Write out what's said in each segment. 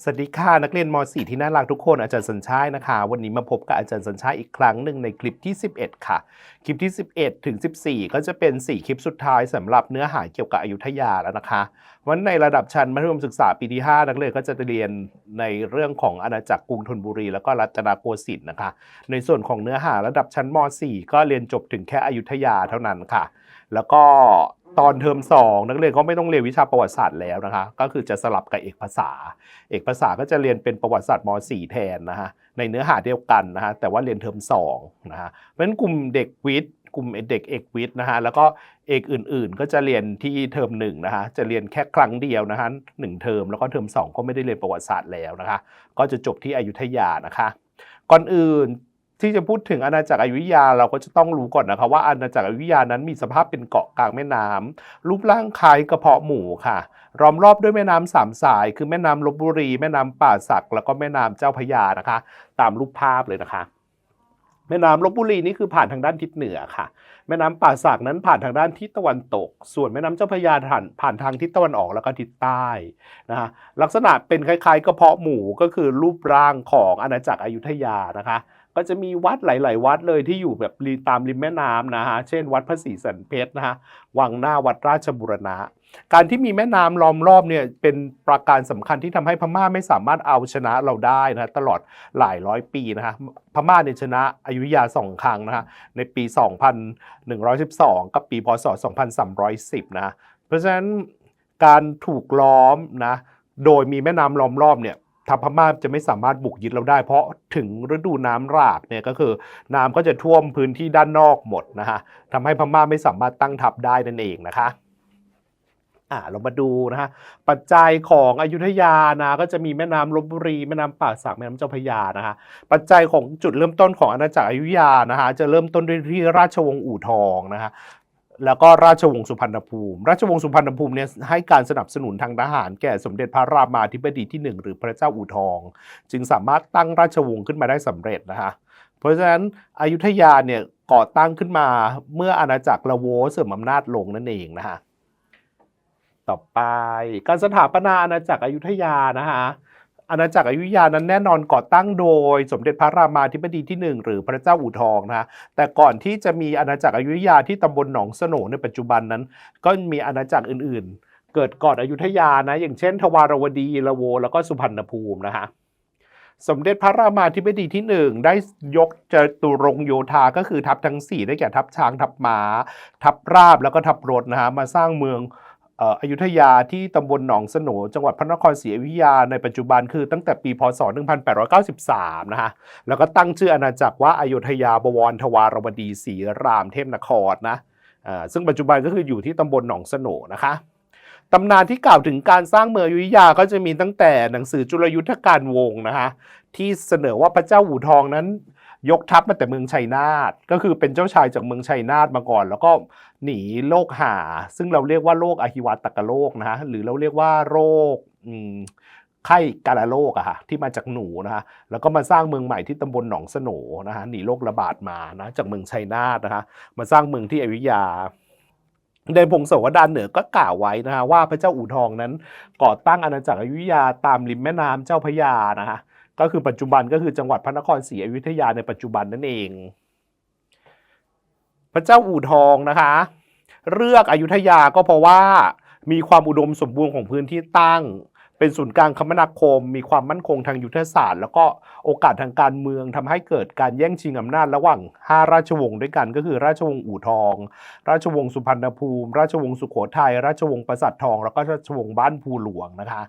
สวัสดีค่ะนักเรียนม .4 ที่น่ารักทุกคนอาจารย์สัญชัยนะคะ วันนี้มาพบกับอาจารย์สัญชัยอีกครั้งหนึ่งในคลิปที่ 11 ค่ะ คลิปที่ 11 ถึง 14 ก็จะเป็น 4 คลิปสุดท้ายสำหรับเนื้อหาเกี่ยวกับอยุธยาแล้วนะคะ วันในระดับชั้นมัธยมศึกษาปีที่ 5 นักเรียนก็จะเรียนในเรื่องของอาณาจักรกรุงธนบุรี แล้วก็รัตนโกสินทร์นะคะ ในส่วนของเนื้อหาระดับชั้นม .4 ก็เรียนจบถึงแค่อยุธยาเท่านั้นค่ะ แล้วก็ ตอนเทอม2นักเรียนก็ไม่ต้องเรียนวิชาประวัติศาสตร์แล้วนะคะ ก็คือจะสลับกับเอกภาษา เอกภาษาก็จะเรียนเป็นประวัติศาสตร์ม .4 แทนนะฮะในเนื้อหาเดียวกันนะฮะแต่ว่าเรียนเทอม2นะฮะเพราะฉะนั้นกลุ่มเด็กวิทย์กลุ่มเด็กเอกวิทย์นะฮะแล้วก็เอกอื่นๆ ก็จะเรียนที่เทอมหนึ่งนะฮะจะเรียนแค่ครั้งเดียวนะฮะหนึ่งเทอมแล้วก็เทอมสองก็ไม่ได้เรียนประวัติศาสตร์แล้วนะคะ ก็จะจบที่อยุธยานะคะ ก่อนอื่น ที่จะพูดถึงอาณาจักรอยุธยาเราก็จะต้องรู้ก่อนนะคะว่าอาณาจักรอยุธยานั้นมีสภาพเป็นเกาะกลางแม่น้ำรูปร่างคล้ายกระเพาะหมูค่ะล้อมรอบด้วยแม่น้ำสามสาย คือแม่น้ำลบบุรี แม่น้ำป่าสัก แล้วก็แม่น้ำเจ้าพยานะคะ ตามรูปภาพเลยนะคะ แม่น้ำลบบุรีนี่คือผ่านทางด้านทิศเหนือค่ะ แม่น้ำป่าสักนั้นผ่านทางด้านทิศตะวันตก ส่วนแม่น้ำเจ้าพยาผ่านผ่านทางทิศตะวันออกแล้วก็ทิศใต้นะฮะลักษณะเป็นคล้ายๆกระเพาะหมูก็คือรูปร่างของอาณาจักรอยุธยานะคะ ก็จะมีวัดหลาย ๆ วัดเลยที่อยู่แบบริมตามริมแม่น้ำนะฮะ เช่น วัดพระศรีสันเพชรนะฮะ วังหน้าวัดราชบุรณะ การที่มีแม่น้ำล้อมรอบเนี่ยเป็นประการสำคัญที่ทำให้พม่าไม่สามารถเอาชนะเราได้นะตลอดหลายร้อยปีนะฮะ พม่าเนี่ยชนะอยุธยาสองครั้งนะฮะ ในปี 2112 กับปีพศ 2310 นะฮะเพราะฉะนั้นการถูกล้อมนะ โดยมีแม่น้ำล้อมรอบเนี่ย ทางพม่าจะไม่สามารถบุกยึดเราได้ เพราะถึงฤดูน้ำหลากเนี่ยก็คือน้ำก็จะท่วมพื้นที่ด้านนอกหมดนะฮะทำให้พม่าไม่สามารถตั้งทัพได้นั่นเองนะคะอ่าเรามาดูนะฮะปัจจัยของอยุธยานะก็จะมีแม่น้ำลบบุรีแม่น้ำป่าสักแม่น้ำเจ้าพยานะฮะปัจจัยของจุดเริ่มต้นของอาณาจักรอยุธยานะฮะจะเริ่มต้นด้วยที่ราชวงศ์อู่ทองนะฮะ แล้วก็ราชวงศ์สุพรรณภูมิ ราชวงศ์สุพรรณภูมิเนี่ยให้การสนับสนุนทางทหารแก่สมเด็จพระรามาธิบดีที่หนึ่งหรือพระเจ้าอู่ทอง จึงสามารถตั้งราชวงศ์ขึ้นมาได้สำเร็จนะฮะเพราะฉะนั้นอยุธยาเนี่ยก่อตั้งขึ้นมาเมื่ออาณาจักรละโวเสื่อมอำนาจลงนั่นเองนะฮะต่อไปการสถาปนาอาณาจักรอยุธยานะฮะ อาณาจักรอยุธยานั้นแน่นอนก่อตั้งโดย สมเด็จพระรามาธิบดีที่หนึ่งหรือพระเจ้าอู่ทองนะแต่ก่อนที่จะมีอาณาจักรอยุธยาที่ตำบลหนองสโหนในปัจจุบันนั้น ก็มีอาณาจักรอื่นๆ เกิดก่อนอยุธยานะ อย่างเช่น ทวารวดีละโว แล้วก็สุพรรณภูมินะฮะสมเด็จพระรามาธิบดีที่หนึ่งได้ยกจตุรงโยธาก็คือทัพทั้งสี่ได้แก่ทัพช้างทัพม้าทัพราบแล้วก็ทัพรถนะฮะมาสร้างเมือง อ่ออยุธยาที่ตำบลหนองสโหนจังหวัดพระนครศรีอยุธยาในปัจจุบันคือตั้งแต่ปีพศ 1893 นะฮะ แล้วก็ตั้งชื่ออาณาจักรว่าอายุธยาบวรทวารวดีศรีรามเทพนครนะอ่าซึ่งปัจจุบันก็คืออยู่ที่ตำบลหนองสโหนนะคะตำนานที่กล่าวถึงการสร้างเมืองอยุธยาก็จะมีตั้งแต่หนังสือจุลยุทธการวงนะคะที่เสนอว่าพระเจ้าอู่ทองนั้น ยกทัพมาแต่เมืองชัยนาทก็คือเป็นเจ้าชายจากเมืองชัยนาทมาก่อน แล้วก็หนีโรคหา ซึ่งเราเรียกว่าโรคอหิวาตกโรคนะฮะหรือเราเรียกว่าโรคไข้กาฬโรคอะฮะที่มาจากหนูนะฮะแล้วก็มาสร้างเมืองใหม่ที่ตำบลหนองสโหนนะฮะหนีโรคระบาดมานะจากเมืองชัยนาทนะฮะมาสร้างเมืองที่อยุธยาในพงศาวดารเหนือก็กล่าวไว้นะฮะว่าพระเจ้าอู่ทองนั้นก่อตั้งอาณาจักรอยุธยาตามริมแม่น้ำเจ้าพระยานะฮะ ก็คือปัจจุบันก็คือจังหวัดพระนครศรีอยุธยาในปัจจุบันนั่นเอง พระเจ้าอู่ทองนะคะ เลือกอยุธยาก็เพราะว่ามีความอุดมสมบูรณ์ของพื้นที่ตั้ง เป็นศูนย์กลางคมนาคม มีความมั่นคงทางยุทธศาสตร์ แล้วก็โอกาสทางการเมืองทำให้เกิดการแย่งชิงอำนาจระหว่าง 5 ราชวงศ์ด้วยกัน ก็คือราชวงศ์อู่ทอง ราชวงศ์สุพรรณภูมิ ราชวงศ์สุโขทัยราชวงศ์ประสาททอง แล้วก็ราชวงศ์บ้านภูหลวงนะคะ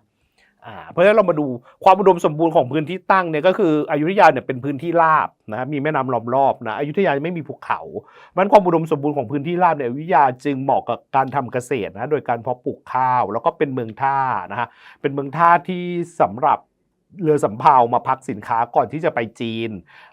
เพราะฉะนั้นเรามาดูความอุดมสมบูรณ์ของพื้นที่ตั้งเนี่ยก็คืออยุธยาเนี่ยเป็นพื้นที่ราบนะมีแม่น้ำล้อมรอบนะอยุธยาไม่มีภูเขามันความอุดมสมบูรณ์ของพื้นที่ราบเนี่ยอยุธยาจึงเหมาะกับการทำเกษตรนะโดยการเพาะปลูกข้าว แล้วก็เป็นเมืองท่านะฮะเป็นเมืองท่าที่สำหรับ เรือสำเภามาพักสินค้าก่อนที่จะไปจีน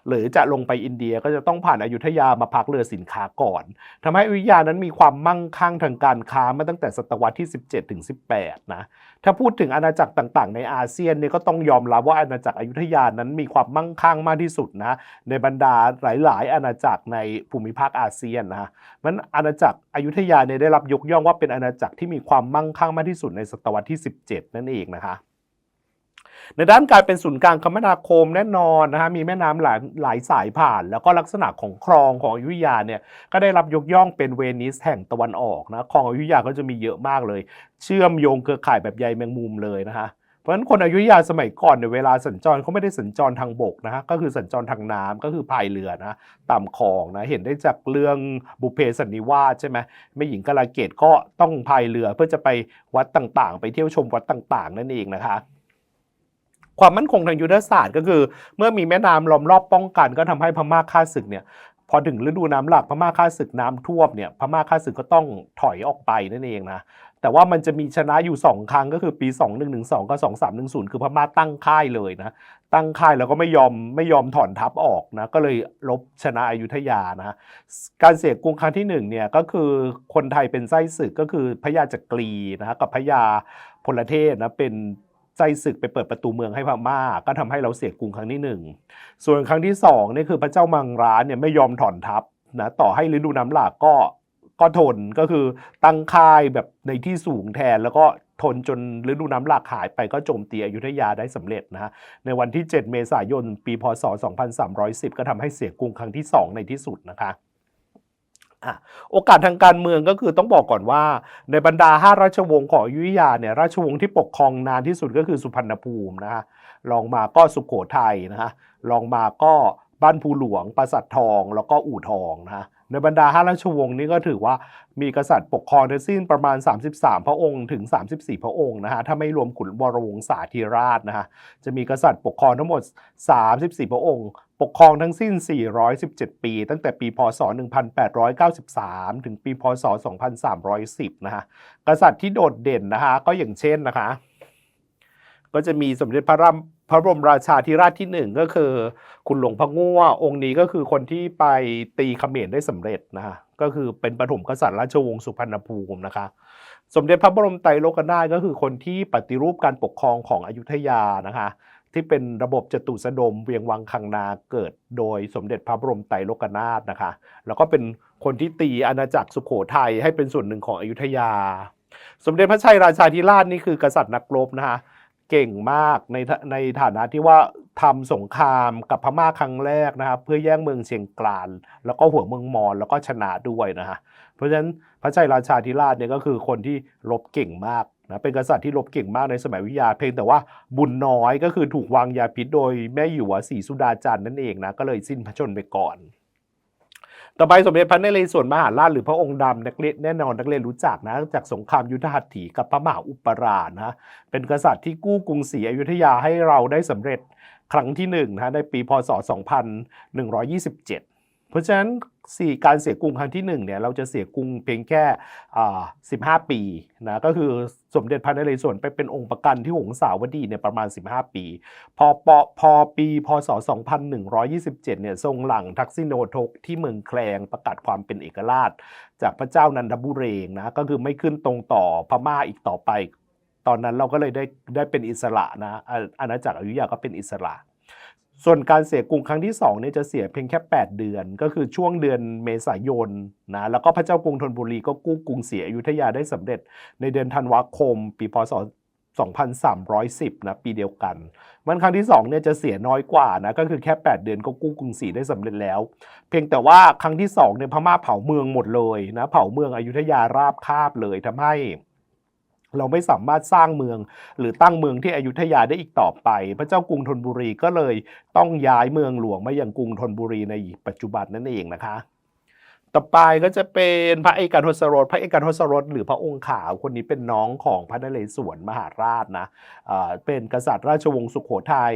หรือจะลงไปอินเดียก็จะต้องผ่านอยุธยามาพักเรือสินค้าก่อนทำให้อยุธยานั้นมีความมั่งคั่งทางการค้ามาตั้งแต่ศตวรรษที่ 17ถึง18 นะถ้าพูดถึงอาณาจักรต่างๆ ในอาเซียนเนี่ยก็ต้องยอมรับว่าอาณาจักรอยุธยานั้นมีความมั่งคั่งมากที่สุดนะในบรรดาหลาย ๆ อาณาจักรในภูมิภาคอาเซียนนะฮะมันอาณาจักรอยุธยาเนี่ยได้รับยกย่องว่าเป็นอาณาจักรที่มีความมั่งคั่งมากที่สุดในศตวรรษที่ 17 นั่นเองนะคะ ในด้านการเป็นศูนย์กลางคมนาคมแน่นอนนะฮะมีแม่น้ำหลายหลายสายผ่าน แล้วก็ลักษณะของคลองของอยุธยาเนี่ยก็ได้รับยกย่องเป็นเวนิสแห่งตะวันออกนะคลองอยุธยาก็จะมีเยอะมากเลย เชื่อมโยงเครือข่ายแบบใยแมงมุมเลยนะฮะเพราะฉะนั้นคนอยุธยาสมัยก่อนเนี่ยเวลาสัญจรเขาไม่ได้สัญจรทางบกนะฮะก็คือสัญจรทางน้ำก็คือพายเรือนะตามคลองนะเห็นได้จากเรื่องบุเพสันนิวาสใช่ไหมแม่หญิงกาลาเกตก็ต้องพายเรือเพื่อจะไปวัดต่างๆ ไปเที่ยวชมวัดต่างๆ นั่นเองนะคะ ความมั่นคงทางยุทธศาสตร์ก็คือ เมื่อมีแม่น้ำล้อมรอบป้องกัน ก็ทำให้พม่าฆ่าศึกเนี่ยพอถึงฤดูน้ำหลากพม่าฆ่าศึกน้ำท่วมเนี่ยพม่าฆ่าศึกก็ต้องถอยออกไปนั่นเองนะแต่ว่ามันจะมีชนะอยู่ 2 ครั้งก็คือปี 2112กับ2310 คือพม่าตั้งค่ายเลยนะ ตั้งค่ายแล้วก็ไม่ยอมไม่ยอมถอนทัพออกนะ ก็เลยลบชนะอยุธยานะ การเสียกรุงครั้งที่หนึ่งเนี่ยก็คือคนไทยเป็นไส้ศึกก็คือพระยาจักรีนะกับพระยาพลเทพนะเป็น ไส้ศึกไปเปิดประตูเมืองให้พม่า ก็ทำให้เราเสียกรุงครั้งที่หนึ่งส่วนครั้งที่สองนี่คือพระเจ้ามังร้านเนี่ยไม่ยอมถอนทัพนะต่อให้ฤดูน้ำหลากก็ก็ทนก็คือตั้งค่ายแบบในที่สูงแทนแล้วก็ทนจนฤดูน้ำหลากหายไปก็โจมตีอยุธยาได้สำเร็จนะฮะในวันที่ 7 เมษายน ปีพศ 2310 ก็ทำให้เสียกรุงครั้งที่ 2 ในที่สุดนะคะ โอกาสทางการเมืองก็คือต้องบอกก่อนว่า ในบรรดา 5 ราชวงศ์ของอยุธยาเนี่ยราชวงศ์ที่ปกครองนานที่สุดก็คือสุพรรณภูมินะฮะรองมาก็สุขโขทัยนะฮะรองมาก็บ้านภูหลวงปราสาททอง แล้วก็อู่ทองนะฮะในบรรดาห้าราชวงศ์นี้ก็ถือว่ามีกษัตริย์ปกครองทั้งสิ้นประมาณ 33 พระองค์ถึง 34 พระองค์นะฮะถ้าไม่รวมขุนวรวงศาธิราชนะฮะจะมีกษัตริย์ปกครองทั้งหมด 34 พระองค์ ปกครองทั้งสิ้น 417 ปี ตั้งแต่ปี พศ 1893 ถึงปี พศ 2310 นะฮะ กษัตริย์ที่โดดเด่นนะฮะก็อย่างเช่นนะคะ ก็จะมีสมเด็จพระรามพระบรมราชาธิราชที่หนึ่งก็คือ คุณหลวงพะงั่วองค์นี้ก็คือคนที่ไปตีเขมรได้สำเร็จนะฮะ ก็คือเป็นปฐมกษัตริย์ราชวงศ์สุพรรณภูมินะคะสมเด็จพระบรมไตรโลกนาถก็คือคนที่ปฏิรูปการปกครองของอยุธยานะคะ ที่เป็นระบบจตุสดมเวียงวังคังนาเกิดโดยสมเด็จพระบรมไตรโลกนาถนะคะ แล้วก็เป็นคนที่ตีอาณาจักรสุโขทัยให้เป็นส่วนหนึ่งของอยุธยา สมเด็จพระชัยราชาธิราชนี่คือกษัตริย์นักรบนะคะเก่งมากในในฐานะที่ว่าทำสงครามกับพม่าครั้งแรกนะครับเพื่อแย่งเมืองเชียงกราน แล้วก็หัวเมืองมอญแล้วก็ชนะด้วยนะฮะเพราะฉะนั้นพระชัยราชาธิราชเนี่ยก็คือคนที่รบเก่งมาก นะเป็นกษัตริย์ที่รบเก่งมากในสมัยวิทยา เพียงแต่ว่าบุญน้อยก็คือถูกวางยาพิษโดยแม่หยวศรีสุดาจันทร์นั่นเองนะก็เลยสิ้นพระชนม์ไปก่อนต่อไปสมเด็จพระนเรศวรมหาราชหรือพระองค์ดำนักเรียนแน่นอนนักเรียนรู้จักนะจากสงครามยุทธหัตถีกับพระมหาอุปราชนะเป็นกษัตริย์ที่กู้กรุงศรีอยุธยาให้เราได้สำเร็จครั้งที่หนึ่งนะในปีพศ 2127 เพราะฉะนั้น สี่การเสียกรุงครั้งที่หนึ่งเนี่ยเราจะเสียกรุงเพียงแค่ 15 ปีนะก็คือสมเด็จพระนเรศวรไปเป็นองค์ประกันที่หงสาวดีเนี่ยประมาณ 15 ปี พอปอพอปีพศ 2127 เนี่ยทรงหลังทักษิโนทกที่เมืองแคลงประกาศความเป็นเอกราช จากพระเจ้านันทบุเรงนะก็คือไม่ขึ้นตรงต่อพม่าอีกต่อไป ตอนนั้นเราก็เลยได้ได้เป็นอิสระนะอาอาณาจักรอยุธยาก็เป็นอิสระ ส่วนการเสียกรุงครั้งที่2เนี่ยจะเสียเพียงแค่ 8 เดือน ก็คือช่วงเดือนเมษายนนะแล้วก็พระเจ้ากรุงธนบุรีก็กู้กรุงศรีอยุธยาได้สำเร็จ ในเดือนธันวาคม ปีพศ2310นะปีเดียวกัน มันครั้งที่2เนี่ยจะเสียน้อยกว่านะก็คือแค่ 8 เดือนก็กู้กรุงศรีได้สำเร็จแล้ว เพียงแต่ว่าครั้งที่2เนี่ยพม่าเผาเมืองหมดเลยนะเผาเมืองอยุธยาราบคาบเลยทำให้ เราไม่สามารถสร้างเมือง หรือตั้งเมืองที่อยุธยาได้อีกต่อไป พระเจ้ากรุงธนบุรีก็เลยต้องย้ายเมืองหลวงมาอยังกรุงธนบุรีในปัจจุบันนั่นเองนะคะ ต่อไปก็จะเป็นพระเอกาทศรสพระเอกาทศรสหรือพระองค์ขาวคนนี้เป็นน้องของพระนเรศวรมหาราชนะเป็นกษัตริย์ราชวงศ์สุขโขทัย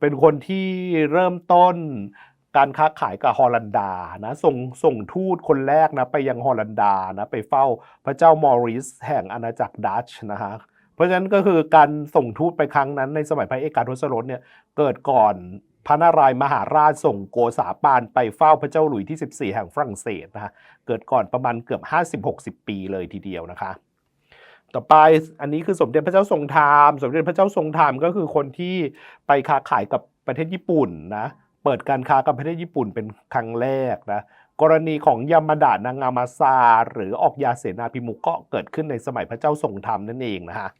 เป็นคนที่เริ่มต้น การค้าขายกับฮอลันดานะส่งส่งทูตคนแรกนะไปยังฮอลันดานะไปเฝ้าพระเจ้ามอริสแห่งอาณาจักรดัตช์นะฮะเพราะฉะนั้นก็คือการส่งทูตไปครั้งนั้นในสมัยพระเอกาทศรสเนี่ยเกิดก่อนพระนารายมหาราชส่งโกษาปานไปเฝ้าพระเจ้าหลุยที่ 14 แห่งฝรั่งเศสนะฮะเกิดก่อนประมาณเกือบ 50-60 ปีเลยทีเดียวนะคะต่อไปอันนี้คือสมเด็จพระเจ้าทรงธรรมสมเด็จพระเจ้าทรงธรรมก็คือคนที่ไปค้าขายกับประเทศญี่ปุ่นนะ ปิดการค้ากับประเทศญี่ปุ่นเป็นครั้งแรกนะกรณีของยามาดะนางามาซา หรือออกยาเสนาพิมุกก็เกิดขึ้นในสมัยพระเจ้าทรงธรรมนั่นเองนะฮะ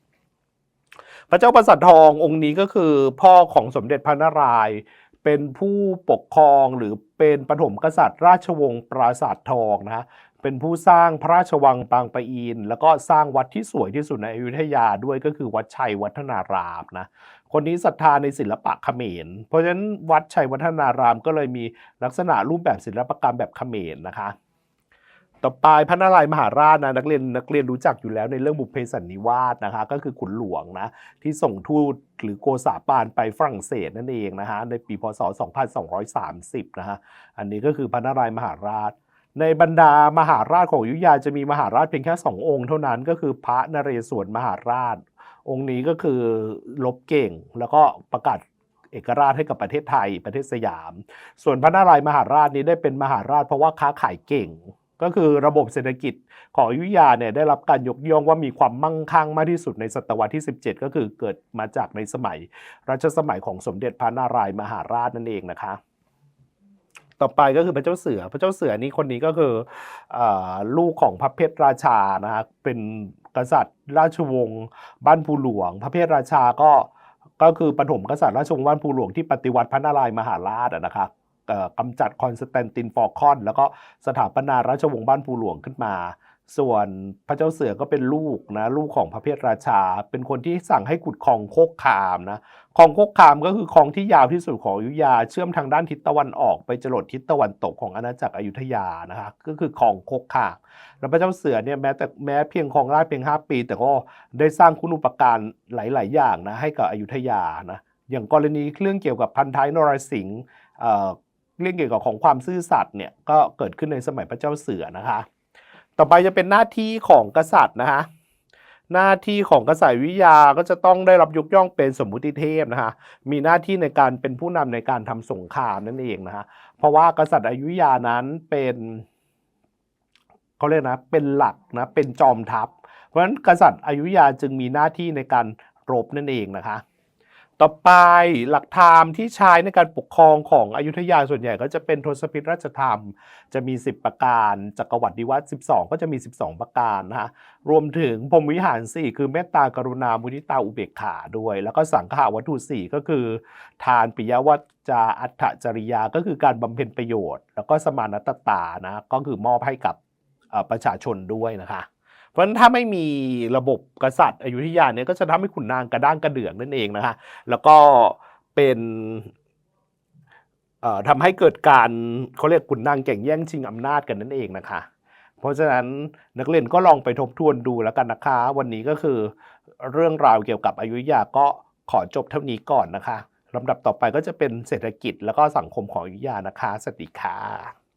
พระเจ้าประสาททององค์นี้ก็คือพ่อของสมเด็จพระนารายณ์เป็นผู้ปกครองหรือเป็นปฐมกษัตริย์ราชวงศ์ปราสาททองนะฮะ เป็นผู้สร้างพระราชวังปางปะอิน แล้วก็สร้างวัดที่สวยที่สุดในอยุธยาด้วยก็คือวัดชัยวัฒนารามนะคนนี้ศรัทธาในศิลปะเขมร เพราะฉะนั้นวัดชัยวัฒนารามก็เลยมีลักษณะรูปแบบศิลปกรรมแบบเขมรนะคะ ต่อไปพระนารายมหาราชนะนักเรียนนักเรียนรู้จักอยู่แล้วในเรื่องบุพเพสันนิวาสนะคะ ก็คือขุนหลวงนะที่ส่งทูตหรือโกษาปานไปฝรั่งเศสนั่นเองนะฮะในปีพศ 2230 นะฮะอันนี้ก็คือพระนารายมหาราช ในบรรดามหาราชของอยุธยาจะมีมหาราชเพียงแค่สององค์เท่านั้นก็คือพระนเรศวรมหาราช องค์นี้ก็คือลบเก่งแล้วก็ประกาศเอกราชให้กับประเทศไทยประเทศสยาม ส่วนพระนารายมหาราชนี้ได้เป็นมหาราชเพราะว่าค้าขายเก่ง ก็คือระบบเศรษฐกิจของอยุธยาเนี่ยได้รับการยกย่องว่ามีความมั่งคั่งมากที่สุดในศตวรรษที่ 17 ก็คือเกิดมาจากในสมัยรัชสมัยของสมเด็จพระนารายมหาราชนั่นเองนะคะ ต่อไปก็คือพระเจ้าเสือ พระเจ้าเสือนี่คนนี้ก็คืออลูกของพระเพชรราชานะฮะเป็นกษัตริย์ราชวงศ์บ้านภูหลวง พระเพชรราชาก็ก็คือปฐมกษัตริย์ราชวงศ์บ้านภูหลวงที่ปฏิวัติพระนารายมหาราชอะนะคะกำจัดคอนสแตนตินฟอร์คอน แล้วก็สถาปนาราชวงศ์บ้านภูหลวงขึ้นมา ส่วนพระเจ้าเสือก็เป็นลูกนะลูกของพระเพทราชา เป็นคนที่สั่งให้ขุดคลองโคกคามนะคลองโคกคามก็คือคลองที่ยาวที่สุดของอยุธยา เชื่อมทางด้านทิศตะวันออกไปจรดทิศตะวันตกของอาณาจักรอยุธยานะคะก็คือคลองโคกคาม แล้วพระเจ้าเสือเนี่ยแม้แต่แม้เพียงครองราชเพียง 5 ปี แต่ก็ได้สร้างคุณูปการหลาย ๆ อย่างนะให้กับอยุธยานะอย่างกรณีเรื่องเกี่ยวกับพันท้ายนรสิงห์เอ่อเรื่องเกี่ยวกับของความซื่อสัตย์เนี่ยก็เกิดขึ้นในสมัยพระเจ้าเสือนะคะ ต่อไปจะเป็นหน้าที่ของกษัตริย์นะคะหน้าที่ของกษัตริย์วิยาก็จะต้องได้รับยกย่องเป็นสมมุติเทพนะคะมีหน้าที่ในการเป็นผู้นำในการทำสงครามนั่นเองนะคะเพราะว่ากษัตริย์อยุธยานั้นเป็นเขาเรียกนะ เป็นหลักนะ เป็นจอมทัพ เพราะฉะนั้นกษัตริย์อยุธยาจึงมีหน้าที่ในการรบนั่นเองนะคะ ต่อไปหลักธรรมที่ใช้ในการปกครองของอยุธยาส่วนใหญ่ก็จะเป็นทศพิธราชธรรม จะมี 10 ประการจักรวรรดิวัตร12 ก็จะมี 12 ประการนะฮะรวมถึงพรมวิหาร 4 คือเมตตากรุณา มุทิตาอุเบกขาด้วย แล้วก็สังขาวัตถุ 4 ก็คือ ทานปิยวัจจาอัตถจริยาก็คือการบำเพ็ญประโยชน์ แล้วก็สมานตตานะก็คือมอบให้กับประชาชนด้วยนะคะ ราะฉะนั้นถ้าไม่มีระบบกษัตริย์อยุธยาเนี่ยก็จะทำให้ขุนนางกระด้างกระเดื่องนั่นเองนะคะแล้วก็เป็นทำให้เกิดการเขาเรียกขุนนางแข่งแย่งชิงอำนาจกันนั่นเองนะคะ เพราะฉะนั้นนักเรียนก็ลองไปทบทวนดูแล้วกันนะคะ วันนี้ก็คือเรื่องราวเกี่ยวกับอยุธยาก็ขอจบเท่านี้ก่อนนะคะลำดับต่อไปก็จะเป็นเศรษฐกิจแล้วก็สังคมของอยุธยานะคะ สวัสดีค่ะ